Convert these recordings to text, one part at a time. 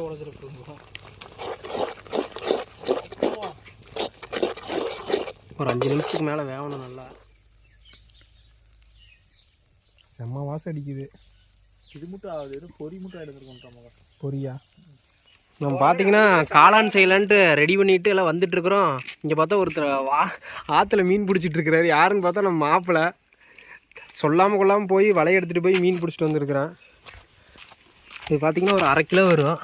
மட்டை உடஞ்சிருக்கு ஒரு அஞ்சு நிமிஷத்துக்கு மேலே வேகணும் நல்லா. செம்ம வாசம் அடிக்குது. இது மட்டும் ஆகுது. பொறி மட்டும் எடுத்துருக்கோம் பொரியா நம்ம பார்த்தீங்கன்னா காளான் செய்யலான்ட்டு ரெடி பண்ணிட்டு எல்லாம் வந்துட்டு இருக்கிறோம் இங்கே பார்த்தா ஒருத்தர் வா ஆற்றுல மீன் பிடிச்சிட்டு இருக்கிறாரு யாருன்னு பார்த்தா நம்ம மாப்பிள்ளை சொல்லாமல் கொள்ளாமல் போய் வலையை எடுத்துகிட்டு போய் மீன் பிடிச்சிட்டு வந்திருக்கிறேன். இது பார்த்தீங்கன்னா ஒரு அரை கிலோ வரும்.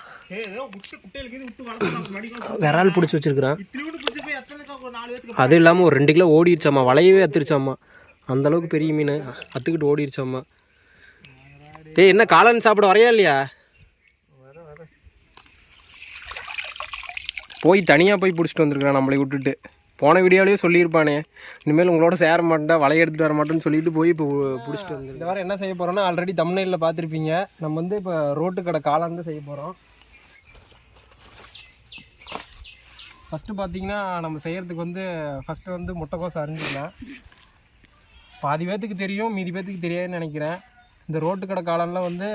விரால் பிடிச்சி வச்சிருக்கிறேன். அது இல்லாமல் ஒரு ரெண்டு கிலோ ஓடிடுச்சாம்மா வலையவே அத்துருச்சாம்மா. அந்த அளவுக்கு பெரிய மீன். அத்துக்கிட்டு ஓடிடுச்சாம்மா டேய் என்ன காளான் சாப்பிட வரையா இல்லையா? போய் தனியாக போய் பிடிச்சிட்டு வந்திருக்கிறான் நம்மளை விட்டுட்டு. போன வீடியோலேயே சொல்லியிருப்பானே. இனிமேல் உங்களோட சேர மாட்டேன் வலையை எடுத்துகிட்டு வர மாட்டேன்னு சொல்லிட்டு போய் இப்போ பிடிச்சிட்டு வந்து இந்த வாரம் என்ன செய்ய போகிறோம்னா ஆல்ரெடி தமிழ்நாட்டில் பார்த்துருப்பீங்க. நம்ம வந்து இப்போ ரோட்டு கடை காளான் தான் செய்ய போகிறோம் ஃபஸ்ட்டு பார்த்தீங்கன்னா நம்ம செய்கிறதுக்கு வந்து ஃபஸ்ட்டு வந்து முட்டைக்கோஸ் அரிஞ்சிக்கலாம் பாதி பேர்த்துக்கு தெரியும் மீதி பேர்த்துக்கு தெரியாதுன்னு நினைக்கிறேன். இந்த ரோட்டு கடை காலம்லாம் வந்து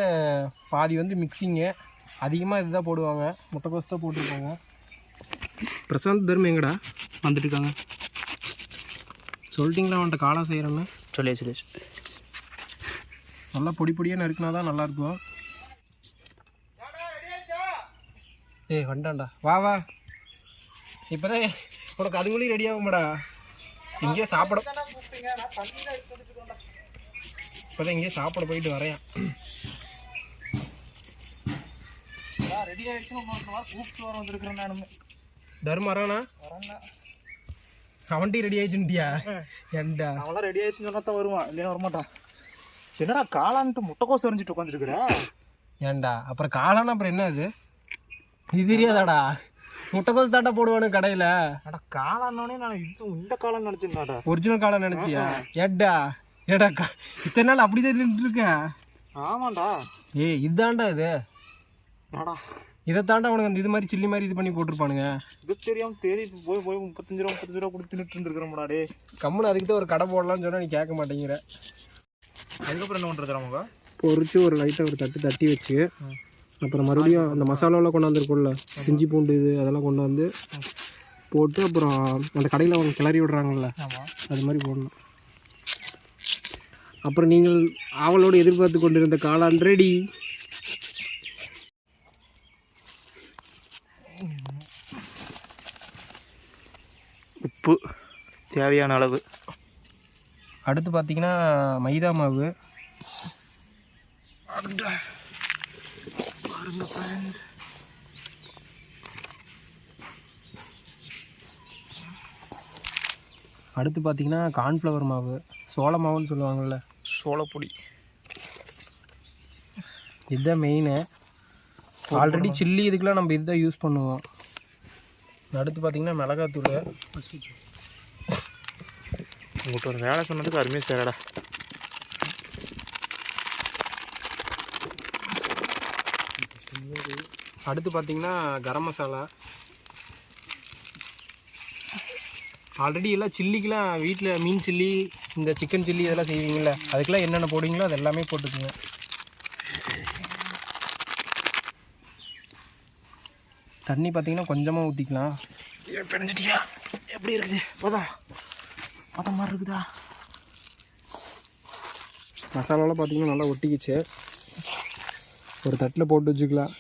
பாதி வந்து மிக்சிங்கு அதிகமாக இதுதான் போடுவாங்க. முட்டைக்கோஸ் தான் போட்டிருப்பாங்க. பிரசாந்த் தர்மம் எங்கடா? வந்துட்டு இருக்காங்க சொல்லிட்டீங்களா அவன்கிட்ட காலம் செய்கிறேன்னு சொல்லி சொல்லி நல்லா பொடி பொடியாக நறுக்குனா தான் நல்லாயிருக்கும் ஏய் வண்டான்டா. வா வா. இப்போதான் உனக்கு அதுக்குள்ளேயும் ரெடி ஆகும்டா? இங்கேயே சாப்பிட இப்போதான் இங்கேயே சாப்பிட போயிட்டு வரேன் ரெடி ஆயிடுச்சுன்னு கூப்பிட்டு வர வந்திருக்கிறேன் நானுமே ரெடி ஆயிடுச்சுட்டியா ஏன்டா? அவன்லாம் ரெடி ஆயிடுச்சுன்னு சொன்னா வருவான் இல்லைன்னா வரமாட்டான். என்னடா காளான்ட்டு முட்டைக்கோஸ் எறிஞ்சிட்டு உட்காந்துருக்குற ஏன்டா? அப்புறம் காளானா அப்புறம் என்ன அது? இது தெரியாதாடா? முட்டைக்கோஸ் தாட்டா போடுவானு கடையில். அடா காளான்னோடனே நான் இது இந்த காளான் நினச்சிருந்தாடா ஒரிஜினல் காளான் நினச்சியா? ஏடா கா- இத்தனை நாள் அப்படி தான் நின்றுட்டு இருக்க ஆமாண்டா. ஏய் இதாண்டா இது. அடா இதை தாண்டா அவனுக்கு அந்த இது மாதிரி சில்லி மாதிரி இது பண்ணி போட்டிருப்பானுங்க. இது தெரியாம தேடி போய் போய் முப்பத்தஞ்சு ரூபா முப்பத்தஞ்சு ரூபா கொடுத்து தின்னுட்டு இருந்துருக்கிறோம்டா டே கம்முன்னு அதுக்கு தான் ஒரு கடை போடலாம்னு சொன்னால் நீ கேட்க மாட்டேங்கிற. அதுக்கப்புறம் என்ன பண்ணுறது அவங்க பொரிச்சு ஒரு லைட்டாக ஒரு தட்டு தட்டி வச்சு அப்புறம் மறுபடியும் அந்த மசாலாவெலாம் கொண்டாந்துருக்கும்ல இஞ்சி பூண்டு இது அதெல்லாம் கொண்டு வந்து போட்டு அப்புறம் அந்த கடையில் அவங்க கிளறி விடுறாங்கல்ல அது மாதிரி போடணும். அப்புறம் நீங்கள் ஆவலோடு எதிர்பார்த்து கொண்டிருந்த காளான் ரெடி உப்பு தேவையான அளவு. அடுத்து பார்த்தீங்கன்னா மைதா மாவு. அடுத்து பார்த்தீங்கன்னா கார்ன்ஃப்ளவர் மாவு சோள மாவுன்னு சொல்லுவாங்கள்ல சோளப்பொடி. இதுதான் மெயினு ஆல்ரெடி சில்லி இதுக்கெலாம் நம்ம இதுதான் யூஸ் பண்ணுவோம். அடுத்து பார்த்தீங்கன்னா மிளகாத்தூள். உங்கள்கிட்ட ஒரு வேலை சொன்னதுக்கு அருமையாக சேரடா. அடுத்து பார்த்தீங்கன்னா கரம் மசாலா. ஆல்ரெடி எல்லாம் சில்லிக்கெலாம் வீட்டில் மீன் சில்லி இந்த சிக்கன் சில்லி இதெல்லாம் செய்வீங்கள்ல அதுக்கெல்லாம் என்னென்ன போடுவீங்களோ அது எல்லாமே போட்டுக்குங்க. தண்ணி பார்த்தீங்கன்னா கொஞ்சமாக ஊற்றிக்கலாம் பிணைஞ்சிட்டியா? எப்படி இருக்குது? பதம். பதம் மாதிரி இருக்குதா? மசாலாலாம் பார்த்தீங்கன்னா நல்லா ஒட்டிக்கிச்சு. ஒரு தட்டில் போட்டு வச்சுக்கலாம்.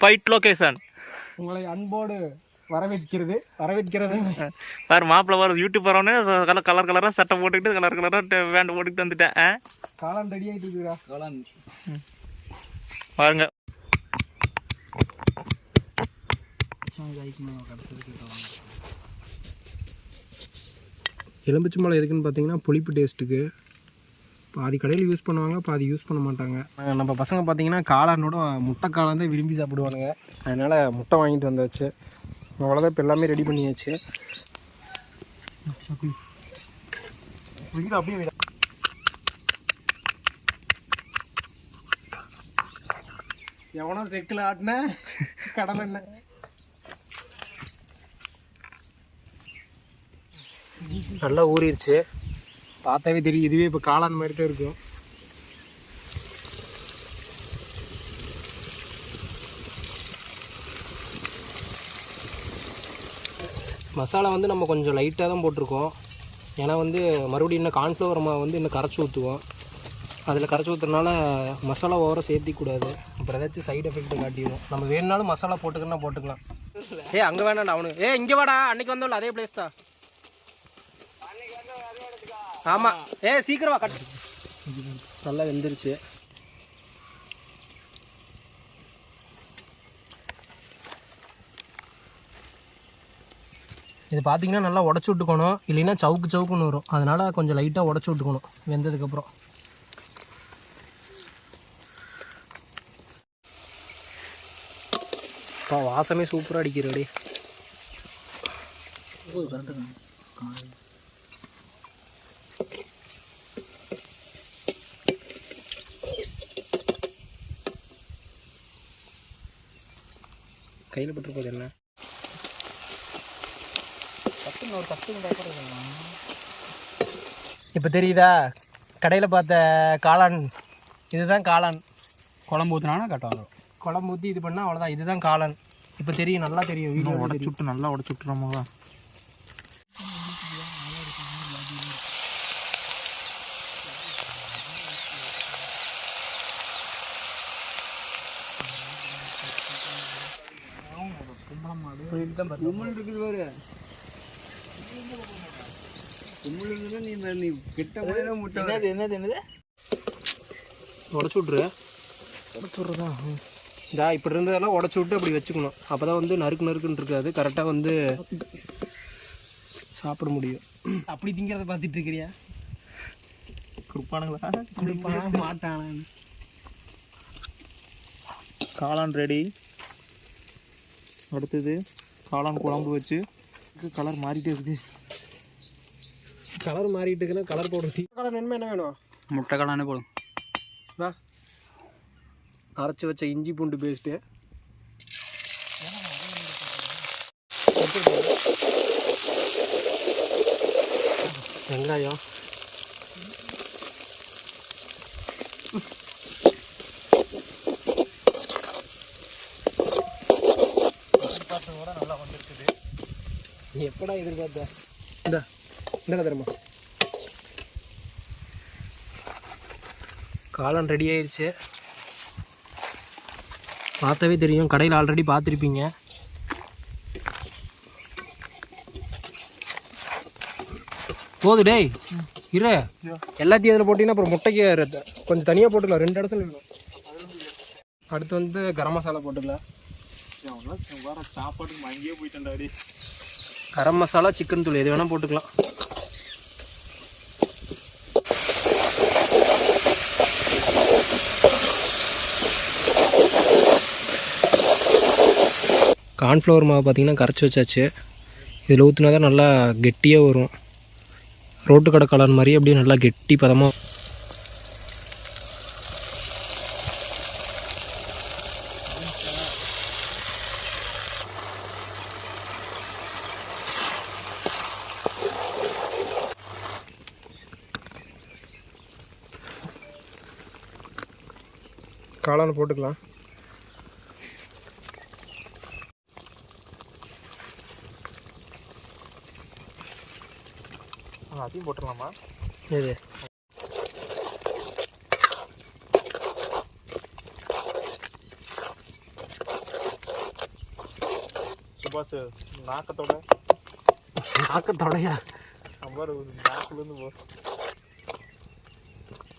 ஃபைட் லொகேஷன் உங்களை அன்போடு வரவேற்கிறது. வரவேற்கிறது. பாரு மாப்பிள்ள பாரு யூடியூப் வரவனே கலர் கலர் கலராக சட்டை போட்டுக்கிட்டு கலர் கலராக வேண்டு போட்டுக்கிட்டு வந்துட்டேன். ஆ? காளான் ரெடி ஆகிட்டு இருக்குடா காளான். பாருங்க. எலும்பிச்சம்பழம் எதுக்குன்னு பார்த்தீங்கன்னா புளிப்பு டேஸ்ட்டுக்கு பாதி கடையில் யூஸ் பண்ணுவாங்க பாதி யூஸ் பண்ண மாட்டாங்க. நம்ம பசங்க பார்த்தீங்கன்னா காளானோட முட்டை காளான் தான் விரும்பி சாப்பிடுவானுங்க. அதனால் முட்டை வாங்கிட்டு வந்தாச்சு. அவ்வளோதான் இப்போ எல்லாமே ரெடி பண்ணியாச்சு. அப்படியே எவனோ செக்கில் ஆட்டின? கடல் எண்ணெய். நல்லா ஊறிடுச்சு பார்த்தாவே தெரியும். இதுவே இப்போ காளான் மாதிரி தான் இருக்கும். மசாலா வந்து நம்ம கொஞ்சம் லைட்டாக தான் போட்டிருக்கோம். ஏன்னா வந்து மறுபடியும் இன்னும் கார்ன்ஃப்ளவர் வந்து இன்னும் கரைச்சி ஊற்றுவோம் அதில் கரைச்சி ஊற்றுறதுனால மசாலா ஓவராக சேர்த்திக்கூடாது. அப்புறம் ஏதாச்சும் சைடு எஃபெக்ட் காட்டிடுவோம் நம்ம வேணுனாலும் மசாலா போட்டுக்கணும்னா போட்டுக்கலாம். ஏ அங்கே வேணாண்டா அவனுக்கு. ஏ இங்கே வாடா. அன்றைக்கி வந்தோம்ல அதே பிளேஸ் தான். ஆமாம் ஏ சீக்கிரம் கட். நல்லா வெந்துருச்சு. இது பார்த்தீங்கன்னா நல்லா உடச்சி விட்டுக்கணும். இல்லைன்னா சவுக்கு சவுக்குன்னு வரும். அதனால் கொஞ்சம் லைட்டாக உடச்சி விட்டுக்கணும். வெந்ததுக்கப்புறம் அப்பா வாசமே சூப்பராக அடிக்கிறடி கையில் பட்டு போகுது என்ன இப்போ தெரியுதா? கடையில் பார்த்த காளான் இதுதான் காளான். குழம்பு ஊற்றினானா கரெக்டாக வந்துடும் குழம்பு ஊற்றி இது பண்ணால் அவ்வளோதான் இதுதான் காளான். இப்போ தெரியும் நல்லா தெரியும். வீடியோ உடச்சு விட்டு நல்லா உடச்சு விட்டுறோமா? உம்மல் இருக்குது பாரு. இருக்குது நீ நீ கிட்ட போய் முட்டை என்னது என்னது என்னது? உடச்சி விட்ரு உடச்சி விட்றதா? இதா இப்படி இருந்ததெல்லாம் உடச்சி விட்டு அப்படி வச்சுக்கணும். அப்போ தான் வந்து நறுக்கு நறுக்குன்னு இருக்காது. கரெக்டாக வந்து சாப்பிட முடியும். அப்படி திங்கிறத பார்த்துட்டு இருக்கிறியா? கொடுப்பானுங்களா? கொடுப்பானா? மாட்டானா? காளான் ரெடி அடுத்தது காளான் குழம்பு வச்சு கலர் மாறிட்டே இருக்குது. கலர் மாறிட்டு இருக்குன்னா கலர் பவுடர் டீ கலர் வேணுமா என்ன வேணும்? முட்டை கடானே போடும் வா. அரைச்சி வச்ச இஞ்சி பூண்டு பேஸ்ட்டு வெங்காயம். நீ எப்படா எதிர்பார்த்த? இந்த இந்த தருமா. காலம் ரெடி ஆயிடுச்சு பார்த்தாவே தெரியும் கடையில் ஆல்ரெடி பார்த்துருப்பீங்க. போது டேய் இரு. எல்லாத்தையும் அதில் போட்டிங்கன்னா அப்புறம் முட்டைக்கு கொஞ்சம் தனியாக போட்டுக்கலாம். ரெண்டு இடத்துல வேணும். அடுத்து வந்து கரம் மசாலா போட்டுக்கலாம். வர சாப்பாட்டுக்கு அங்கேயே போயிட்டேன்டாடி கரம் மசாலா சிக்கன் தூள் எது வேணால் போட்டுக்கலாம். கார்ன்ஃப்ளவர் மாவு பார்த்தீங்கன்னா கரைச்சி வச்சாச்சு. இதில் ஊற்றினா தான் நல்லா கெட்டியாக வரும். ரோட்டு கடை கலர் மாதிரி அப்படியே நல்லா கெட்டி பதமாக காளான் போட்டுக்கலாம். அதையும் போட்டுடலாமா? இது. சுபாஷ் நாக்கத்தோட? நாக்கத்தோடையா? நம்பர் நாக்குலேருந்து போ.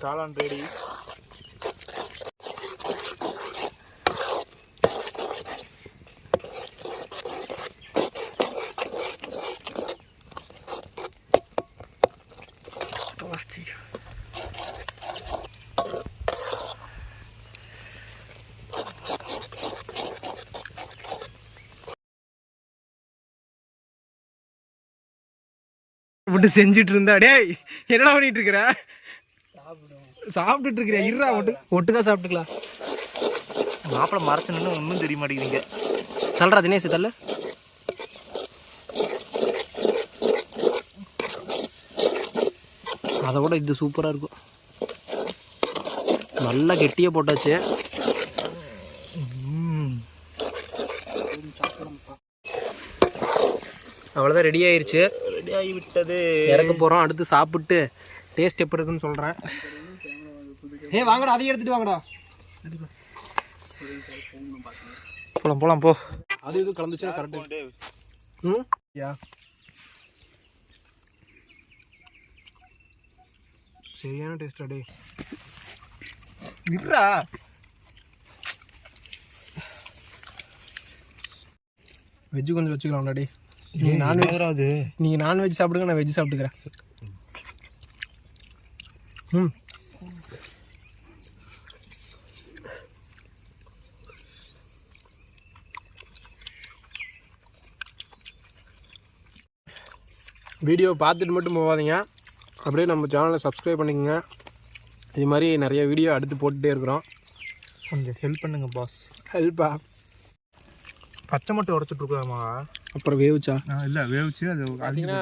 காளான் ரெடி விட்டு செஞ்சுட்டு இருந்தா டேய் என்னடா பண்ணிட்டு இருக்கிற சாப்பிட்டுட்டு இருக்கிற இருடா ஒட்டு ஒட்டுக்கா சாப்பிட்டுக்கலாம். மாப்பிள்ள மறைச்சணும்னு ஒன்றும் தெரிய மாட்டேங்கிறீங்க தள்ளுறா தினேஷ் தள்ள. அதை விட இது சூப்பராக இருக்கும். நல்லா கெட்டியாக போட்டாச்சு. அவ்வளோதான் ரெடி ஆயிடுச்சு ரெடி ஆகி விட்டது இறக்க போகிறோம் அடுத்து சாப்பிட்டு டேஸ்ட் எப்படி இருக்குன்னு சொல்கிறேன் ஏ வாங்கடா அதையும் எடுத்துட்டு வாங்கடா. போலாம் போலாம் போ. அது இது கலந்துச்சுன்னா கரெக்டு ம்? யா சரியான டேஸ்டா டே விட்றா. வெஜ்ஜு கொஞ்சம் வச்சுக்கலாம்டா டே நீங்கள் நான்வெஜ் அது? நீங்கள் நான்வெஜ் சாப்பிடுங்க நான் வெஜ் சாப்பிட்டுக்கிறேன். ம். வீடியோ பார்த்துட்டு மட்டும் போகாதீங்க. அப்படியே நம்ம சேனலை சப்ஸ்கிரைப் பண்ணிக்கோங்க. இது மாதிரி நிறைய வீடியோ அடுத்து போட்டுகிட்டே இருக்கிறோம். கொஞ்சம் ஹெல்ப் பண்ணுங்க பாஸ் ஹெல்ப்பா பச்சை மட்டும் உடச்சிட்டு இருக்கலாமா அப்புறம் வேவுச்சா? இல்லை வேவிச்சு அது பார்த்தீங்கன்னா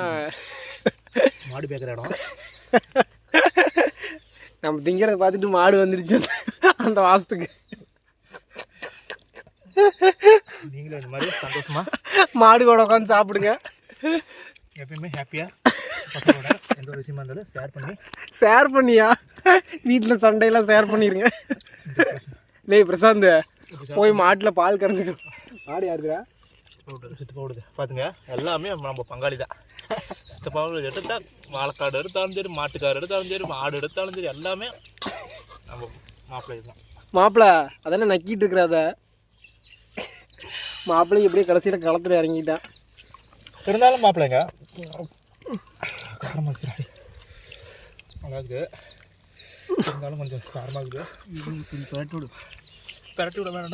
மாடு பேக்கிற இடம். நம்ம திங்கிறத பார்த்துட்டு மாடு வந்துடுச்சு அந்த- வாசத்துக்கு. நீங்களும் இந்த மாதிரி சந்தோஷமா? மாடு கூட உட்காந்து சாப்பிடுங்க. எப்பயுமே ஹாப்பியாக பசங்களோட எந்த ஒரு விஷயமா இருந்தாலும் ஷேர் பண்ணி. ஷேர் பண்ணியா? வீட்டில் சண்டையெல்லாம் ஷேர் பண்ணிடுங்க டேய் பிரசாந்த் போய் மாட்டில் பால் கறந்து மாடு யாருக்குறா சுத்து போடுது. பார்த்துங்க எல்லாமே நம்ம பங்காளி தான் சித்தப்பாவில் எடுத்தா வாழைக்காடு எடுத்தாலும் சரி மாட்டுக்காடு எடுத்தாலும் சரி மாடு எடுத்தாலும் சரி எல்லாமே நம்ம மாப்பிள்ளை தான் மாப்பிள அதானே நக்கிட்டு இருக்கிறாத? மாப்பிள்ளை எப்படியே கடைசியில் களத்தில் இறங்கிட்டான் இருந்தாலும் மாப்பிள்ளைங்க. காரமாக நல்லா இருக்குது. இருந்தாலும் கொஞ்சம் காரமாக இருக்குது. விடு. பரட்டி விட வேணாம்